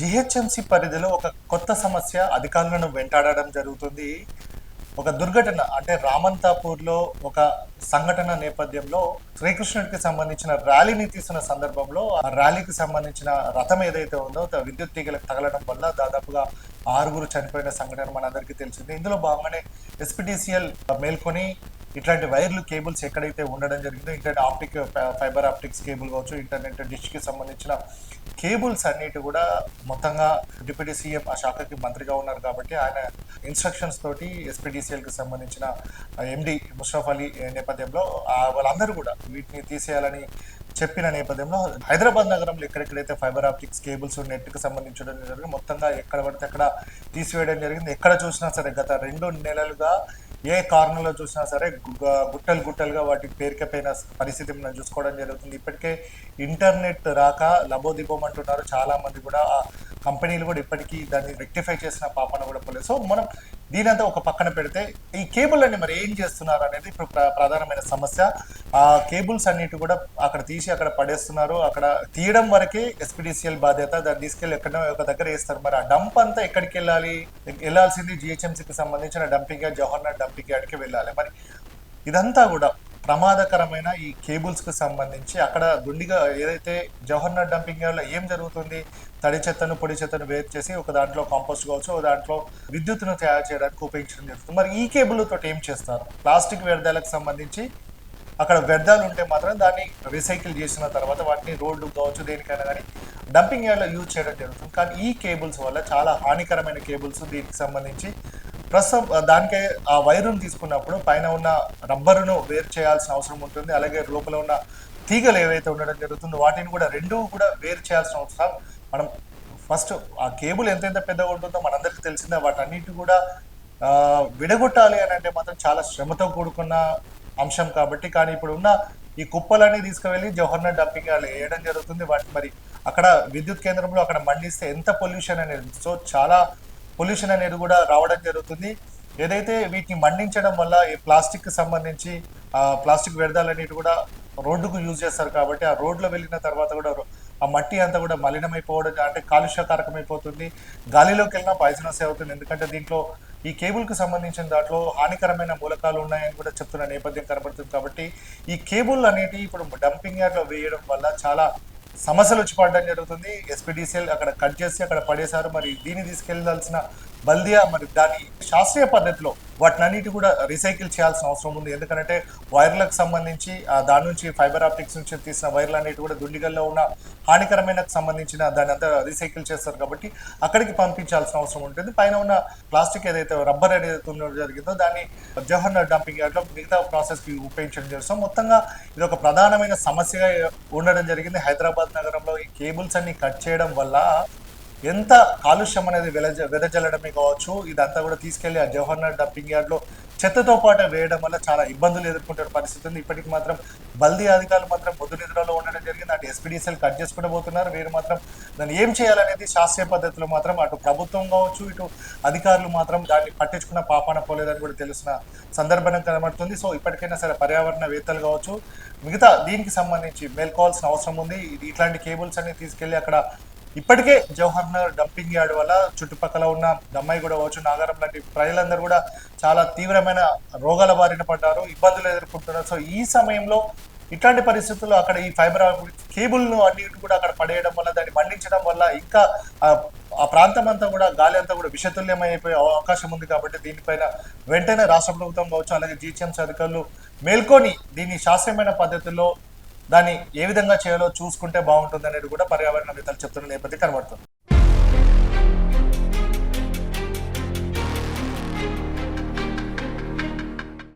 GHMC పరిధిలో ఒక కొత్త సమస్య అధికారులను వెంటాడడం జరుగుతుంది. ఒక దుర్ఘటన అంటే రామంతాపూర్లో ఒక సంఘటన నేపథ్యంలో శ్రీకృష్ణుడికి సంబంధించిన ర్యాలీని తీసిన సందర్భంలో ఆ ర్యాలీకి సంబంధించిన రథం ఏదైతే ఉందో విద్యుత్ తీగలకు తగలడం వల్ల దాదాపుగా ఆరుగురు చనిపోయిన సంఘటన మనందరికీ తెలిసింది. ఇందులో భాగంగానే ఎస్పీడీసీఎల్ మేల్కొని ఇట్లాంటి వైర్లు కేబుల్స్ ఎక్కడైతే ఉండడం జరిగిందో internet optic fibre optics cable కావచ్చు ఇంటర్నెట్ డిష్కి సంబంధించిన కేబుల్స్ అన్నిటి కూడా మొత్తంగా డిప్యూటీ సీఎం ఆ శాఖకి మంత్రిగా ఉన్నారు కాబట్టి ఆయన ఇన్స్ట్రక్షన్స్ తోటి ఎస్పీడీసీఎల్కి సంబంధించిన ఎండి ముషరఫ్ అలీ నేపథ్యంలో వాళ్ళందరూ కూడా వీటిని తీసేయాలని చెప్పిన నేపథ్యంలో హైదరాబాద్ నగరంలో ఎక్కడెక్కడైతే ఫైబర్ ఆప్టిక్స్ కేబుల్స్ నెట్కి సంబంధించడం జరిగింది. మొత్తంగా ఎక్కడ పడితే అక్కడ తీసివేయడం జరిగింది. ఎక్కడ చూసినా సరే గత రెండు నెలలుగా ఏ కారణంలో చూసినా సరే గుట్టలు గుట్టలుగా వాటికి పేరుకపోయిన పరిస్థితి మనం చూసుకోవడం జరుగుతుంది. ఇప్పటికే ఇంటర్నెట్ రాక లబోదిబోం అంటున్నారు. చాలా మంది కూడా కంపెనీలు కూడా ఇప్పటికీ దాన్ని రెక్టిఫై చేసిన పాపన కూడా పోలేదు. సో మనం దీనంతా ఒక పక్కన పెడితే ఈ కేబుల్ అన్ని మరి ఏం చేస్తున్నారు అనేది ఇప్పుడు ప్ర- ప్రధానమైన సమస్య. ఆ కేబుల్స్ అన్నిటి కూడా అక్కడ తీసి అక్కడ పడేస్తున్నారు. అక్కడ తీయడం వరకే ఎస్పీడీసీఎల్ బాధ్యత. దాన్ని తీసుకెళ్ళి ఎక్కడో ఒక దగ్గర వేస్తారు. మరి ఆ డంప్ అంతా ఎక్కడికి వెళ్ళాలి? వెళ్ళాల్సింది జిహెచ్ఎంసీకి సంబంధించిన డంపింగ్ యార్డ్ జవహర్లాల్ డంపింగ్ యార్డ్కి వెళ్ళాలి. మరి ఇదంతా కూడా ప్రమాదకరమైన ఈ కేబుల్స్కు సంబంధించి అక్కడ గుండిగా ఏదైతే జవహర్లాల్ డంపింగ్ యార్డ్లో ఏం జరుగుతుంది తడి చెత్తను పొడి చెత్తను వేరు చేసి ఒక దాంట్లో కాంపోస్ట్ కావచ్చు ఒక దాంట్లో విద్యుత్తును తయారు చేయడానికి ఉపయోగించడం జరుగుతుంది. మరి ఈ కేబుల్ తోటి ఏం చేస్తారు? ప్లాస్టిక్ వ్యర్థాలకు సంబంధించి అక్కడ వ్యర్థాలు ఉంటే మాత్రం దాన్ని రీసైకిల్ చేసిన తర్వాత వాటిని రోడ్లు కావచ్చు దేనికైనా కానీ డంపింగ్ యార్డ్లో యూజ్ చేయడం జరుగుతుంది. కానీ ఈ కేబుల్స్ వల్ల చాలా హానికరమైన కేబుల్స్ దీనికి సంబంధించి ప్రస్తుతం దానికి దానికే ఆ వైరును తీసుకున్నప్పుడు పైన ఉన్న రబ్బరును వేరు చేయాల్సిన అవసరం ఉంటుంది. అలాగే లోపల ఉన్న తీగలు ఏవైతే ఉండడం జరుగుతుందో వాటిని కూడా రెండు కూడా వేరు చేయాల్సిన అవసరం. మనం ఫస్ట్ ఆ కేబుల్ ఎంతెంత పెద్దగా ఉంటుందో మనందరికీ తెలిసిందే. వాటన్నిటి కూడా విడగొట్టాలి అని అంటే మాత్రం చాలా శ్రమతో కూడుకున్న అంశం కాబట్టి. కానీ ఇప్పుడు ఉన్న ఈ కుప్పలన్నీ తీసుకువెళ్ళి జవహర్లాల్ డంపింగ్ వేయడం జరుగుతుంది. వాటి మరి అక్కడ విద్యుత్ కేంద్రంలో అక్కడ మండిస్తే ఎంత పొల్యూషన్ అనేది సో చాలా పొల్యూషన్ అనేది కూడా రావడం జరుగుతుంది. ఏదైతే వీటిని మండించడం వల్ల ఈ ప్లాస్టిక్ సంబంధించి ఆ ప్లాస్టిక్ వ్యర్థాలన్నిటి కూడా రోడ్డుకు యూజ్ చేస్తారు కాబట్టి ఆ రోడ్లో వెళ్ళిన తర్వాత కూడా ఆ మట్టి అంతా కూడా మలినమైపోవడం అంటే కాలుష్యకారకమైపోతుంది. గాలిలోకి వెళ్ళినా పాయిజనస్ అవుతుంది. ఎందుకంటే దీంట్లో ఈ కేబుల్కి సంబంధించిన దాంట్లో హానికరమైన మూలకాలు ఉన్నాయని కూడా చెప్తున్న నేపథ్యం కనబడుతుంది కాబట్టి ఈ కేబుల్ అనేటివి ఇప్పుడు డంపింగ్ యార్డ్లో వేయడం వల్ల చాలా సమస్యలు వచ్చి పడడం జరుగుతుంది. ఎస్పీడీసీఎల్ అక్కడ కట్ చేసి అక్కడ పడేశారు. మరి దీన్ని తీసుకెళ్ళాల్సిన బల్దియా మరి దాని శాస్త్రీయ పద్ధతిలో వాటినన్నిటి కూడా రీసైకిల్ చేయాల్సిన అవసరం ఉంది. ఎందుకంటే వైర్లకు సంబంధించి ఆ దాని నుంచి ఫైబర్ ఆప్టిక్స్ నుంచి తీసిన వైర్లు అనేవి కూడా దుండిగల్లో ఉన్న హానికరమైన సంబంధించిన దాన్ని అంతా రీసైకిల్ చేస్తారు కాబట్టి అక్కడికి పంపించాల్సిన అవసరం ఉంటుంది. పైన ఉన్న ప్లాస్టిక్ ఏదైతే రబ్బర్ ఏదైతే జరిగిందో దాన్ని జవహర్ డంపింగ్ యార్డ్లో మిగతా ప్రాసెస్కి ఉపయోగించడం చేస్తాం మొత్తంగా ఇది ఒక ప్రధానమైన సమస్యగా ఉండడం జరిగింది. హైదరాబాద్ నగరంలో ఈ కేబుల్స్ అన్ని కట్ చేయడం వల్ల ఎంత కాలుష్యం అనేది వెలజ వెదజల్లడమే కావచ్చు ఇదంతా కూడా తీసుకెళ్ళి ఆ జవహర్లాల్ డంపింగ్ యార్డ్లో చెత్తతో పాటు వేయడం వల్ల చాలా ఇబ్బందులు ఎదుర్కొంటున్న పరిస్థితి ఉంది. ఇప్పటికి మాత్రం బల్దీ అధికారులు మాత్రం పొద్దు నిద్రలో ఉండడం జరిగింది. అటు ఎస్పీడీసీలు కట్ చేసుకుంటూ పోతున్నారు. వీరు మాత్రం దాన్ని ఏం చేయాలనేది శాస్త్రీయ పద్ధతిలో మాత్రం అటు ప్రభుత్వం కావచ్చు ఇటు అధికారులు మాత్రం దాన్ని పట్టించుకున్న పాపాన పోలేదని కూడా తెలిసిన సందర్భం కనబడుతుంది. సో ఇప్పటికైనా సరే పర్యావరణ వేత్తలు కావచ్చు మిగతా దీనికి సంబంధించి మేల్కోవాల్సిన అవసరం ఉంది. ఇది ఇట్లాంటి కేబుల్స్ అన్ని తీసుకెళ్ళి అక్కడ ఇప్పటికే జవహర్ నగర్ డంపింగ్ యార్డ్ వల్ల చుట్టుపక్కల ఉన్న దమ్మాయి కూడా కావచ్చు నాగారం లాంటి ప్రజలందరూ కూడా చాలా తీవ్రమైన రోగాల బారిన పడ్డారు ఇబ్బందులు ఎదుర్కొంటున్నారు. సో ఈ సమయంలో ఇట్లాంటి పరిస్థితుల్లో అక్కడ ఈ ఫైబర్ కేబుల్ను అన్నిటి కూడా అక్కడ పడేయడం వల్ల దాన్ని మండించడం వల్ల ఇంకా ఆ ప్రాంతం అంతా కూడా గాలి అంతా కూడా విషతుల్యం అయిపోయే అవకాశం ఉంది కాబట్టి దీనిపైన వెంటనే రాష్ట్ర ప్రభుత్వం కావచ్చు అలాగే జీహెచ్ఎంసీ అధికారులు మేల్కొని దీన్ని శాస్త్రీయమైన పద్ధతిలో దాన్ని ఏ విధంగా చేయాలో చూసుకుంటే బాగుంటుంది అనేది కూడా పర్యావరణ నేతలు చెప్తున్న నేపథ్యం కనబడుతుంది.